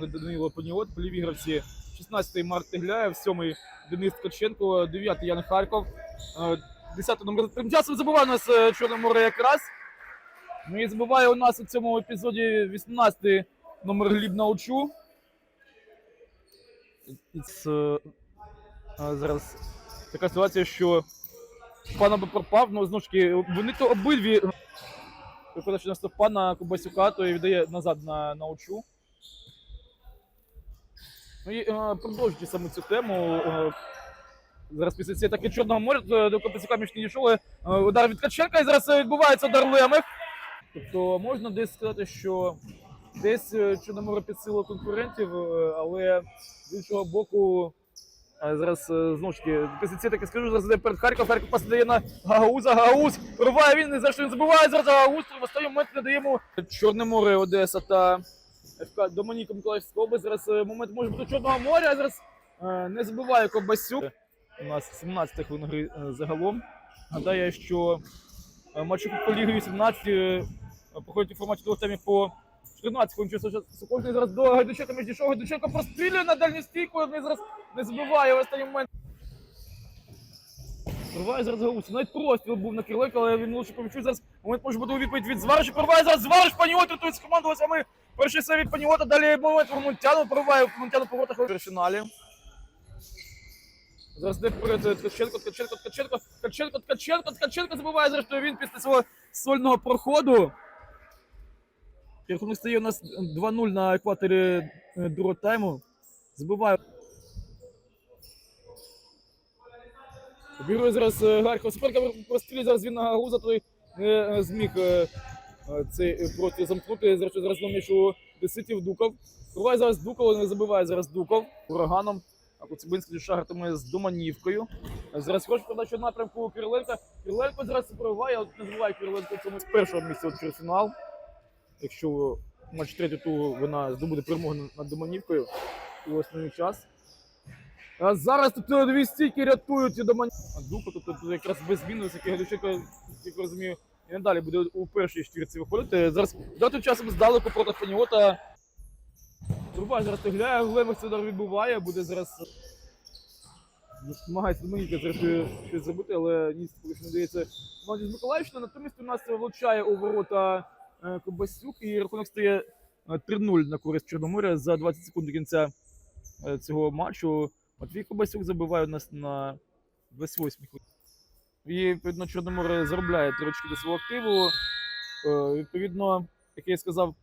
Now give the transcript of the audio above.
Данило Паніот, в лівій гравці 16-й Марк Тегляєв, 7-й Денис Ткаченко, 9-й Ян Харков, 10-й номер. Тим часом забуває у нас е, Чорне море якраз. Ну і забуває у нас у цьому епізоді 18-й номер Гліб Научу. Це, е, зараз така ситуація, що пана би пропав, ну знову ж таки, вони то обидві Передача на пана Кубасюка, то і віддає назад на научу. Ну і е, продовжуючи саме цю тему. Е, зараз після цієї таки Чорного моря е, до Кубасюка між не. Удар від Ткаченка і зараз відбувається удар Лемех. Тобто можна десь сказати, що десь е, Чорноморе підсилило конкурентів, але з іншого боку. Зараз знову ж таки, після цієї таки скажу, зараз іде перед Харків, Харків пасує на Гагауза, Гагауз вирває він, і за що він забуває, зараз Гагауз, в останній момент не даємо Чорне море, Одеса та ФК Домоніка Миколаївська область. Зараз е, момент може бути Чорного моря, зараз е, не забуває Кобасюк. У нас 17 хвилин гри е, загалом. Гадаю, що матчі по Ліги 18 е, проходять у форматі двох таймів по 14 хвилин часу. Сокольний зараз до Гайдученка між дійшов. Гайдученко прострілює на дальню стійку, він зараз не забиває в останній момент. Порває зараз Гаус. Навіть простріл був на Кириленко, але він лучше помічує. Зараз момент може бути у відповідь від Зварича. Порває зараз Зварич, Паніот рятує з команду. Ось ми перший серій від Паніота, далі момент в Мунтяну, порває Мунтяну по воротах у фіналі. Зараз де перед Ткаченко, Ткаченко, Ткаченко, Ткаченко, Ткаченко, Ткаченко забиває зрештою він після свого сольного проходу. Рахунок стає у нас 2-0 на екваторі е, другого тайму. Забиває. Обігрує зараз е, Гарков. Суперка прострілює зараз він на Гагуза, той не е, зміг цей е, проти замкнути. Зрештою зараз м'ячу Деситів Дуков. Буває зараз Дуков, не забиває зараз Дуков ураганом. А Коцюбинський шагатиме з Доманівкою. Зараз хоче передачу напрямку Кириленка. Кириленко зараз пробиває, але не забуває Кириленко цьому з першого місця от фінал. Якщо матч третій, то вона здобуде перемогу над Доманівкою у основний час. А зараз тут е, дві стійки рятують і Доманів. А Дука тут, тут якраз без зміни, який Гадюченко, як розумію, і надалі буде у першій четвірці виходити. Зараз датим часом здалеку проти Фаніота. Турбай зараз тигляє, цей удар відбуває, буде зараз. Намагається Доманіка зрештою щось зробити, але ні, поки що не дається команді з Миколаївщини. Натомість у нас влучає у ворота е, Кобасюк і рахунок стає е, 3-0 на користь Чорноморя за 20 секунд до кінця е, цього матчу. Матвій Кобасюк забиває у нас на 28 хвилин. І відповідно Чорноморе заробляє три очки до свого активу. Е, Відповідно, як я і сказав,